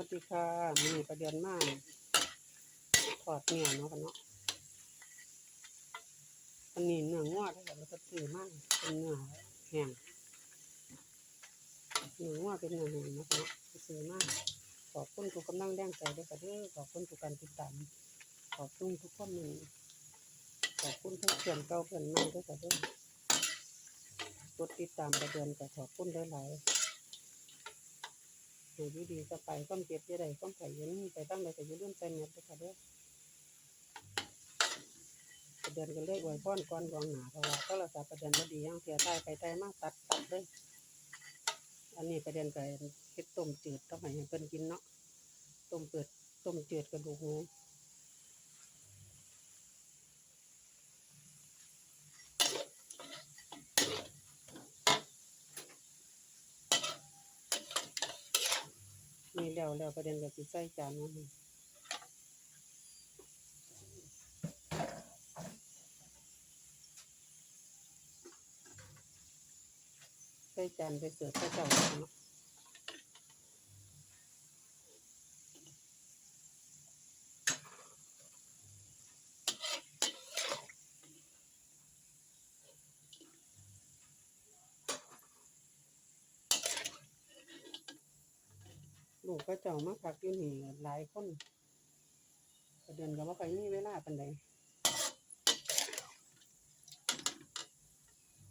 วัสดีค่ะมีประเด็นมากทอดเนื้อเนาะกันเนาะอันนี้เนื้องวดแล้วก็ซื้อมากเป็นเนื้อแห้งเนื้องวดเป็นเนื้อแห้งนะกันเนาะซื้อมากขอบคุณทุกกำลังแรงใจด้วยค่ะเด้อขอบคุณทุกการติดตามขอบคุณทุกคนมันขอบคุณทั้งเพื่อนเก่าเพื่อนใหม่ด้วยค่ะเด้อกดติดตามประเด็นแต่ขอบคุณหลายๆ อยู่ดีๆก็ไปก้มเจ็บจะได้ก้มไข่ยันไปตั้งเลยแต่ยืนเรื่องใจเน็ตด้วยค่ะเด้อประเด็นกันเลยอวยพรก่อนกองหนาเพราะว่าโทรศัพท์ประเด็นมาดียังเสียใต้ไปใต้มากตัดตัดเลยอันนี้ประเด็นไปคิดต้มจืดต้องให้เพิ่นกินเนาะต้มเปิดต้มจืดกระดูกหมู นี่แล้วแล้วประเด็นก็สิใส่จานมาให้ใส่จานไปเสิร์ฟพระเจ้าเนาะ ลูกก็เจ้ามาพักอยู่นี่หลายคนก็เดือนก็บ่ค่อยมีเวลาปานใด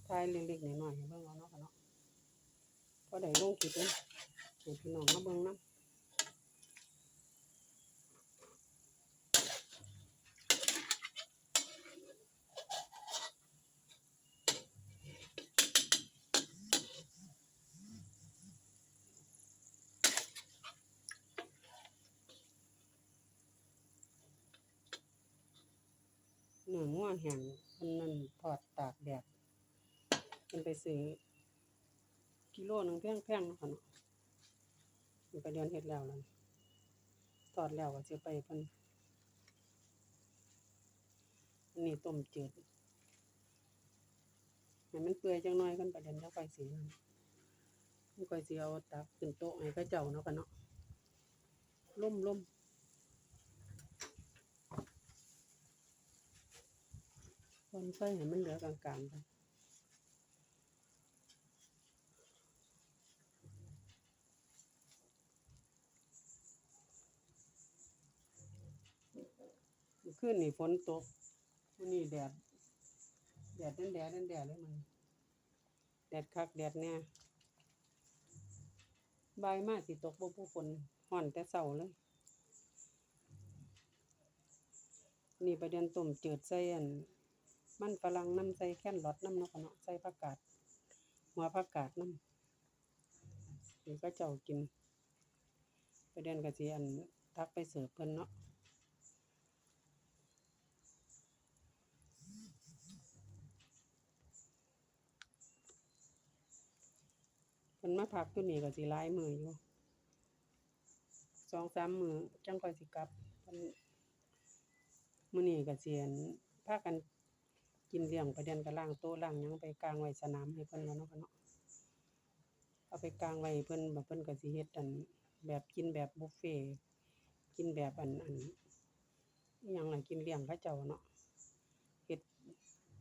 ทายเล็กๆหน่อยๆเบิ่งเอาเนาะค่ะเนาะพอได้ลงคลิปเลยพี่น้องมาเบิ่งนำ แห้งเพิ่นนั่นทอดตากแดดเพิ่นไปซื้อกิโลหนึ่งแพงๆเนาะค่ะเนาะมันก็เดือนเฮ็ดแล้วนั่นทอดแล้วก็สิไปเพิ่นอันนี้ต้มจืดให้มันเปื่อยจังหน่อยกันประเด็นจังค่อยสินั่นมันค่อยสิเอาตักขึ้นโต๊ะให้เขาเจ้าเนาะค่ะเนาะล่มๆ คนไฟให้มันเหลือกลางๆไปขึ้นนี่ฝนตกวันนี้แดด แดดแดดแดดแดดเลยมัน แดดคักแดดแน่บายมากสิตกบ่ผู้ฝนห่อนแต่เช้าเลย นี่ประเด็นต้มเจืดใส่อัน มันฝรั่งน้ำใส่แค่นรอทน้ำเนาะค่ะเนาะใส่ผักกาดหัวผักกาดน้ำนี่ก็เจ้ากินไปเด็นก็สิอันทักไปเสิร์ฟเพิ่นเนาะเพิ่นมาพักอยู่นี่ก็สิหลายมืออยู่สองสามมือจังคอยสิกลับเพิ่นมือนี้ก็สิอันพากัน กินเลี้ยงประเด็นก็ล้างโต๊ะล้างหยังไปกลางไว้สนามให้เพิ่นแล้วเนาะค่ะเนาะเอาไปกลางไว้เพิ่นแบบเพิ่นก็สิเฮ็ดอันแบบกินแบบบุฟเฟต์กินแบบอันอันอิหยังล่ะกินเลี้ยงเขาเจ้าเนาะเฮ็ด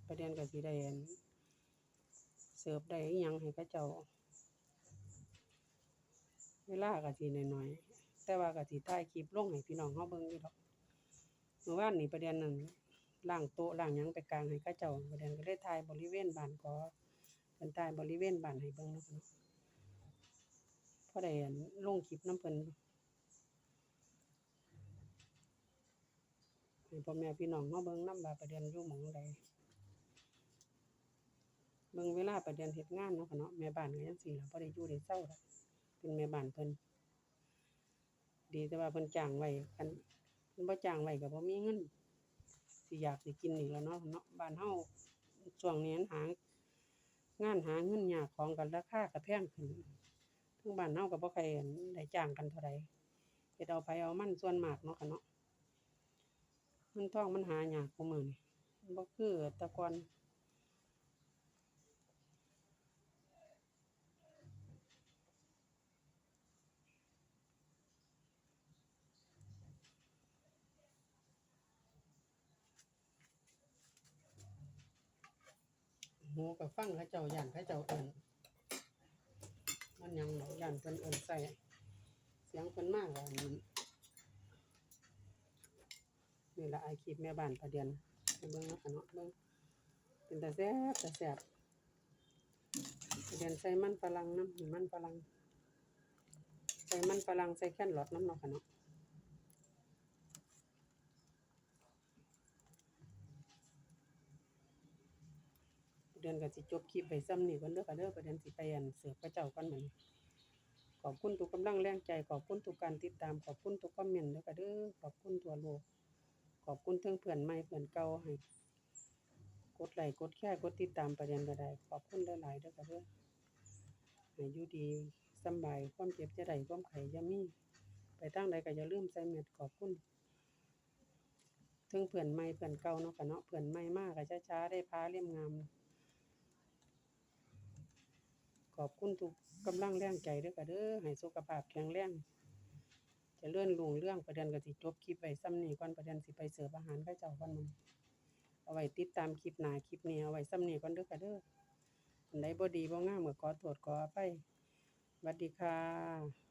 ประเด็นก็สิได้อันเสิร์ฟได้อิหยังให้เขาเจ้า เวลาก็สิน้อยๆแต่ว่าก็สิถ่ายคลิปลงให้พี่น้องเฮาเบิ่งอยู่ดอกเมื่อวานนี้ประเด็นนั้น ล้างโต๊ะล้างหยังไปกลางให้เขาเจ้าประเด็นก็เลยถ่ายบริเวณบ้านขอเพิ่นถ่ายบริเวณบ้านให้เบิ่งเนาะค่ะเนาะพอได้อันลงคลิปนํเพิ่นให้พ่อแม่พี่น้องเฮาเบิ่งน้ำว่าประเด็นอยู่หม้องใดเบิ่งเวลาประเด็นเฮ็ดงานเนาะค่ะเนาะแม่บ้านก็จังซี่ล่ะบ่ได้อยู่ได้เซาดอกเป็นแม่บ้านเพิ่นดีแต่ว่าเพิ่นจ้างไว้คันเพิ่นบ่จ้างไว้ก็บ่มีเงิน สิอยากสิกินอีกแล้วเนาะเนาะบ้านเฮาช่วงนี้หางานหาเงินยากของกันราคาก็แพงขึ้นทั้งบ้านเฮาก็บ่ค่อยอั่นได้จ้างกันเท่าใดเฮ็ดเอาไปเอามันส่วนมากเนาะค่ะเนาะมันทองมันหายากคุมื้อนี้บ่คือแต่ก่อน หูก็ฟังเขาเจ้าย่านเขาเจ้าเอินมันยังดอกย่านเพิ่นเอินใส่เสียงเพิ่นมากว่านี่นี่ละไอคลิปแม่บ้านประเดียนไปเบิ่งเนาะคะเนาะเบิ่งเป็นตาแซ่บตาแซ่บประเดียนใส่มันฝรั่งน้ำมันฝรั่งใส่มันฝรั่งใส่แครอทน้ำเนาะค่ะเนาะ เดือนก็สิจบคลิปไปซ้ำนี่ก่อนเด้อค่ะเด้อประเด็นสิไปอันเสือพระเจ้าก่อนมื้อนขอบคุณทุกกำลังแรงใจขอบคุณทุกการติดตามขอบคุณทุกคอมเมนต์เด้อค่ะเด้อขอบคุณทั่วโลกขอบคุณเทั้งเพื่อนใหม่เพื่อนเก่าให้กดไลค์กดแชร์กดติดตามประเด็นก็ได้ขอบคุณหลายๆเด้อค่ะเด้อให้อยู่ดีสบายความเจ็บจะได้ความไข้อย่ามีไปทางใดก็อย่าลืมใส่แมสขอบคุณเทั้งเพื่อนใหม่เพื่อนเก่าเนาะค่ะเนาะเพื่อนใหม่มากก็ช้าๆได้พาเลี่ยมงาม ขอบคุณทุกกำลังแรงใจเด้อค่ะเด้อให้สุขภาพแข็งแรงจะเลื่อนลุงเรื่องประเด็นก็สิจบคลิปไปซ้ำนี่ก่อนประเด็นสิไปเสิร์ฟอาหารให้เจ้าก่อนมันเอาไว้ติดตามคลิปหน้าคลิปนี้เอาไว้ซ้ำนี่ก่อนเด้อค่ะเด้ออันใดบ่ดีบ่งามก็ขอตรวจขออภัยสวัสดีค่ะ